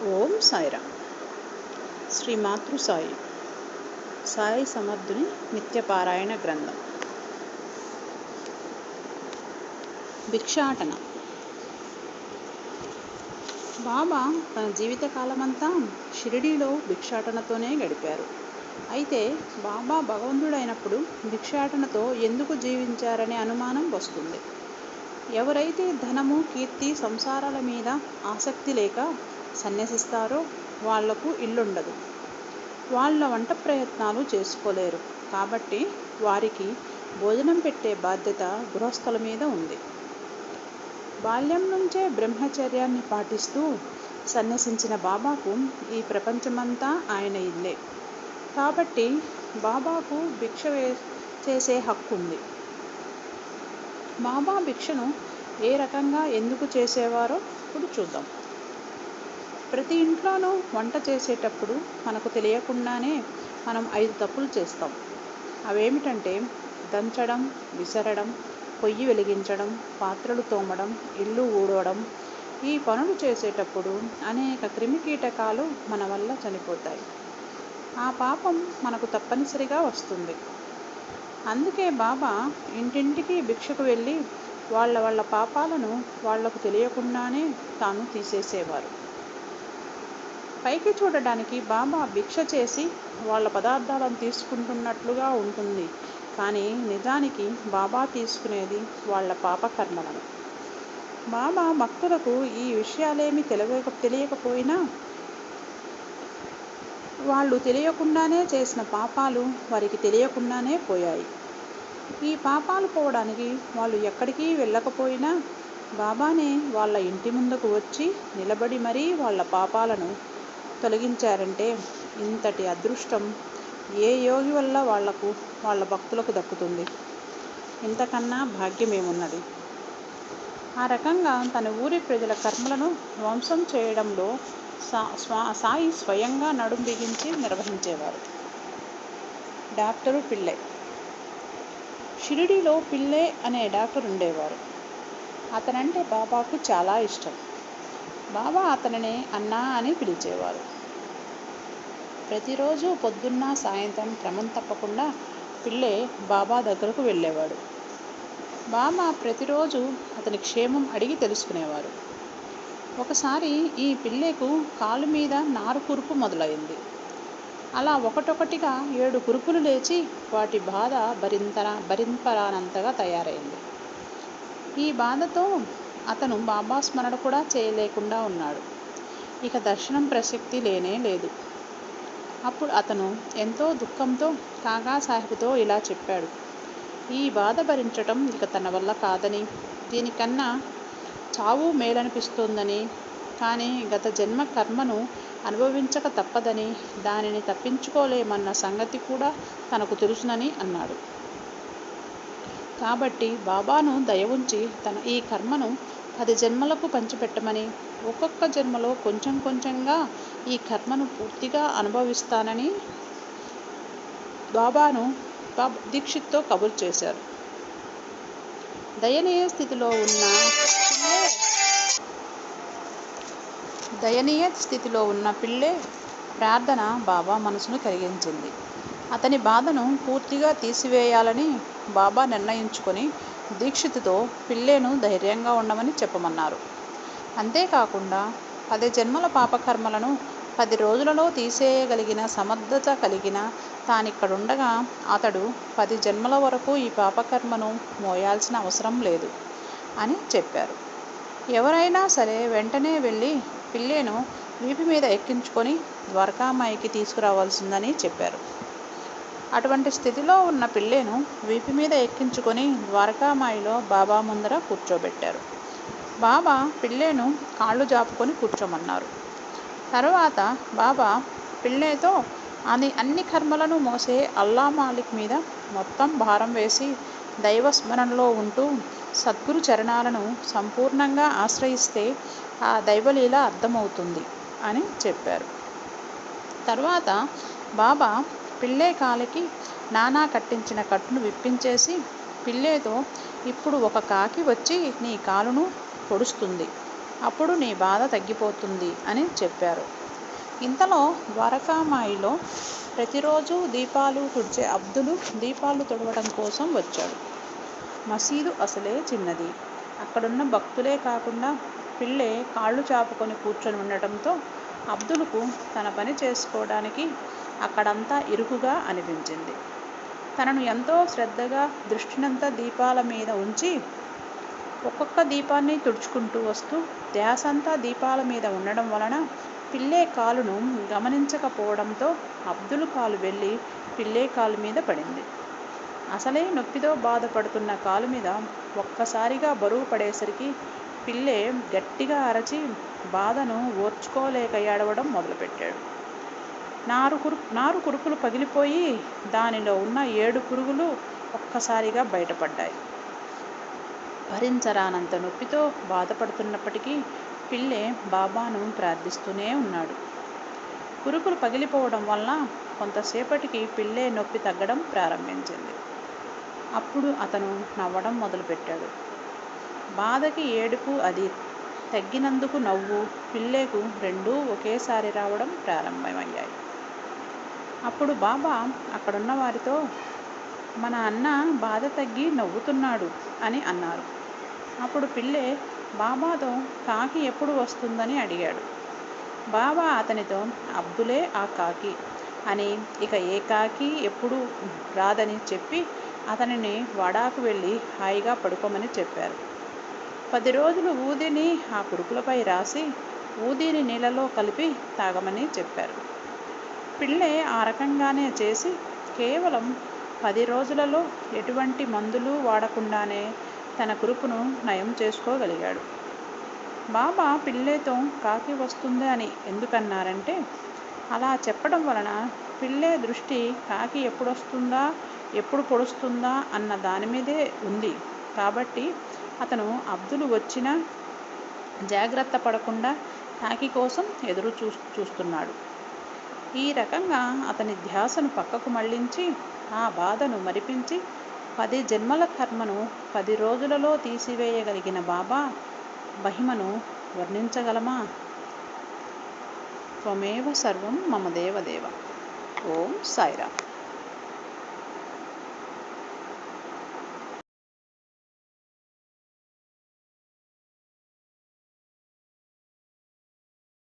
ఓం సాయిరామ్. శ్రీ మాతృ సాయి. సాయి సమర్థుని నిత్యపారాయణ గ్రంథం. భిక్షాటన. బాబా తన జీవితకాలమంతా షిరిడీలో భిక్షాటనతోనే గడిపారు. అయితే బాబా భగవంతుడైనప్పుడు భిక్షాటనతో ఎందుకు జీవించారనే అనుమానం వస్తుంది. ఎవరైతే ధనము కీర్తి సంసారాల మీద ఆసక్తి లేక సన్యసిస్తారో వాళ్ళకు ఇల్లుండదు. వాళ్ళ వంట ప్రయత్నాలు చేసుకోలేరు. కాబట్టి వారికి భోజనం పెట్టే బాధ్యత గృహస్థుల మీద ఉంది. బాల్యం నుంచే బ్రహ్మచర్యాన్ని పాటిస్తూ సన్యసించిన బాబాకు ఈ ప్రపంచమంతా ఆయన ఇల్లే. కాబట్టి బాబాకు భిక్ష వే చేసే హక్కు ఉంది. బాబా భిక్షను ఏ రకంగా ఎందుకు చేసేవారో ఇప్పుడు చూద్దాం. ప్రతి ఇంట్లోనూ వంట చేసేటప్పుడు మనకు తెలియకుండానే మనం ఐదు తప్పులు చేస్తాం. అవేమిటంటే దంచడం విసరడం పొయ్యి వెలిగించడం పాత్రలు తోమడం ఇల్లు ఊడవడం. ఈ పనులు చేసేటప్పుడు అనేక క్రిమికీటకాలు మన వల్ల చనిపోతాయి. ఆ పాపం మనకు తప్పనిసరిగా వస్తుంది. అందుకే బాబా ఇంటింటికి భిక్షకు వెళ్ళి వాళ్ళ వాళ్ళ పాపాలను వాళ్ళకు తెలియకుండానే తాను తీసేసేవారు. పైకి చూడడానికి బాబా భిక్ష చేసి వాళ్ళ పదార్థాలను తీసుకుంటున్నట్లుగా ఉంటుంది. కానీ నిజానికి బాబా తీసుకునేది వాళ్ళ పాపకర్మలను బాబా భక్తులకు ఈ విషయాలేమి తెలియక తెలియకపోయినా వాళ్ళు తెలియకుండానే చేసిన పాపాలు వారికి తెలియకుండానే పోయాయి. ఈ పాపాలు పోవడానికి వాళ్ళు ఎక్కడికి వెళ్ళకపోయినా బాబానే వాళ్ళ ఇంటి ముందుకు వచ్చి నిలబడి మరీ వాళ్ళ పాపాలను తొలగించారంటే ఇంతటి అదృష్టం ఏ యోగి వల్ల వాళ్ళకు వాళ్ళ భక్తులకు దక్కుతుంది? ఇంతకన్నా భాగ్యమేమున్నది? ఆ రకంగా తన ఊరి ప్రజల కర్మలను ధ్వంసం చేయడంలో సా స్వా సాయి స్వయంగా నడుం బిగించి నిర్వహించేవారు. డాక్టరు పిల్లె షిరిడీలో పిల్లె అనే డాక్టర్ ఉండేవారు అతనంటే బాబాకు చాలా ఇష్టం. బాబా అతనిని అన్నా అని పిలిచేవారు. ప్రతిరోజు పొద్దున్న సాయంత్రం క్రమం తప్పకుండా పిల్లే బాబా దగ్గరకు వెళ్ళేవాడు. బాబా ప్రతిరోజు అతని క్షేమం అడిగి తెలుసుకునేవారు. ఒకసారి ఈ పిల్లేకు కాలు మీద నారు కురుపు మొదలైంది. అలా ఒకటొకటిగా ఏడు కురుపులు లేచి వాటి బాధ భరింతన భరింపరానంతగా తయారైంది. ఈ బాధతో అతను బాబా స్మరణ కూడా చేయలేకుండా ఉన్నాడు. ఇక దర్శనం ప్రసక్తి లేనే లేదు. అప్పుడు అతను ఎంతో దుఃఖంతో కాగా సాహెబ్తో ఇలా చెప్పాడు. ఈ బాధ భరించటం ఇక తన వల్ల కాదని దీనికన్నా చావు మేలనిపిస్తోందని కానీ గత జన్మ కర్మను అనుభవించక తప్పదని దానిని తప్పించుకోలేమన్న సంగతి కూడా తనకు తెలుసునని అన్నాడు. కాబట్టి బాబాను దయ ఉంచి తన ఈ కర్మను పది జన్మలకు పంచిపెట్టమని ఒక్కొక్క జన్మలో కొంచెం కొంచెంగా ఈ కర్మను పూర్తిగా అనుభవిస్తానని బాబాను దీక్షిత్తో కబురు చేశారు. దయనీయ స్థితిలో ఉన్న దయనీయ స్థితిలో ఉన్న పిల్లే ప్రార్థన బాబా మనసును కరిగించింది అతని బాధను పూర్తిగా తీసివేయాలని బాబా నిర్ణయించుకొని దీక్షితుతో పిల్లేను ధైర్యంగా ఉండమని చెప్పమన్నారు. అంతేకాకుండా పది జన్మల పాపకర్మలను పది రోజులలో తీసేయగలిగిన సమర్థత కలిగిన తానిక్కడుండగా అతడు పది జన్మల వరకు ఈ పాపకర్మను మోయాల్సిన అవసరం లేదు అని చెప్పారు. ఎవరైనా సరే వెంటనే వెళ్ళి పిల్లేను వీపు మీద ఎక్కించుకొని ద్వారకామాయికి తీసుకురావాల్సిందని చెప్పారు. అటువంటి స్థితిలో ఉన్న పిల్లేను వీపు మీద ఎక్కించుకొని ద్వారకామాయిలో బాబా ముందర కూర్చోబెట్టారు. బాబా పిల్లేను కాళ్ళు జాపుకొని కూర్చోమన్నారు. తర్వాత బాబా పిల్లేతో అని అన్ని కర్మలను మోసే అల్లా మాలిక్ మీద మొత్తం భారం వేసి దైవస్మరణలో ఉంటూ సద్గురు చరణాలను సంపూర్ణంగా ఆశ్రయిస్తే ఆ దైవలీల అర్థమవుతుంది అని చెప్పారు. తర్వాత బాబా పిల్లే కాలికి నానా కట్టించిన కట్టును విప్పించేసి పిల్లేతో ఇప్పుడు ఒక కాకి వచ్చి నీ కాలును పొడుస్తుంది. అప్పుడు నీ బాధ తగ్గిపోతుంది అని చెప్పారు. ఇంతలో ద్వారకామాయిలో ప్రతిరోజు దీపాలు తుడిచే అబ్దులు దీపాలు తుడవడం కోసం వచ్చాడు. మసీదు అసలే చిన్నది. అక్కడున్న భక్తులే కాకుండా పిల్లే కాళ్ళు చాపుకొని కూర్చొని ఉండటంతో అబ్దుల్కు తన పని చేసుకోవడానికి అక్కడంతా ఇరుకుగా అనిపించింది. తనను ఎంతో శ్రద్ధగా దృష్టినంతా దీపాల మీద ఉంచి ఒక్కొక్క దీపాన్ని తుడుచుకుంటూ వస్తూ ధ్యాసంతా దీపాల మీద ఉండడం వలన పిల్లే కాలును గమనించకపోవడంతో అబ్దుల్ కాలు వెళ్ళి పిల్లే కాలు మీద పడింది. అసలే నొప్పితో బాధపడుతున్న కాలు మీద ఒక్కసారిగా బరువు పడేసరికి పిల్లే గట్టిగా అరచి బాధను ఓర్చుకోలేక ఏడవడం మొదలుపెట్టాడు. నారు కురు నారు కురుకులు పగిలిపోయి దానిలో ఉన్న ఏడు పురుగులు ఒక్కసారిగా బయటపడ్డాయి. భరించరానంత నొప్పితో బాధపడుతున్నప్పటికీ పిల్లే బాబాను ప్రార్థిస్తూనే ఉన్నాడు. కురుకులు పగిలిపోవడం వల్ల కొంతసేపటికి పిల్లే నొప్పి తగ్గడం ప్రారంభించింది. అప్పుడు అతను నవ్వడం మొదలుపెట్టాడు. బాధకి ఏడుపు అది తగ్గినందుకు నవ్వు పిల్లేకు రెండూ ఒకేసారి రావడం ప్రారంభమయ్యాయి. అప్పుడు బాబా అక్కడున్న వారితో మన అన్న బాధ తగ్గి నవ్వుతున్నాడు అని అన్నారు. అప్పుడు పిల్లే బాబాతో కాకి ఎప్పుడు వస్తుందని అడిగాడు. బాబా అతనితో అబ్దులే ఆ కాకి అని ఇక ఏ కాకి ఎప్పుడు రాదని చెప్పి అతనిని వడాకు వెళ్ళి హాయిగా పడుకోమని చెప్పారు. పది రోజులు ఊదిని ఆ కురుకులపై రాసి ఊదిని నీళ్ళలో కలిపి తాగమని చెప్పారు. పిల్లే ఆ రకంగానే చేసి కేవలం పది రోజులలో ఎటువంటి మందులు వాడకుండానే తన కురుపును నయం చేసుకోగలిగాడు. బాబా పిల్లేతో కాకి వస్తుంది అని ఎందుకన్నారంటే అలా చెప్పడం వలన పిల్లే దృష్టి కాకి ఎప్పుడొస్తుందా ఎప్పుడు పొడుస్తుందా అన్న దాని మీదే ఉంది. కాబట్టి అతను అబ్దులు వచ్చినా జాగ్రత్త పడకుండా కాకి కోసం ఎదురు చూ చూస్తున్నాడు. ఈ రకంగా అతని ధ్యాసను పక్కకు మళ్ళించి ఆ బాధను మరిపించి పది జన్మల కర్మను పది రోజులలో తీసివేయగలిగిన బాబా మహిమను వర్ణించగలమా? త్వమేవ సర్వం మమ దేవదేవ. ఓం సాయిరామ్.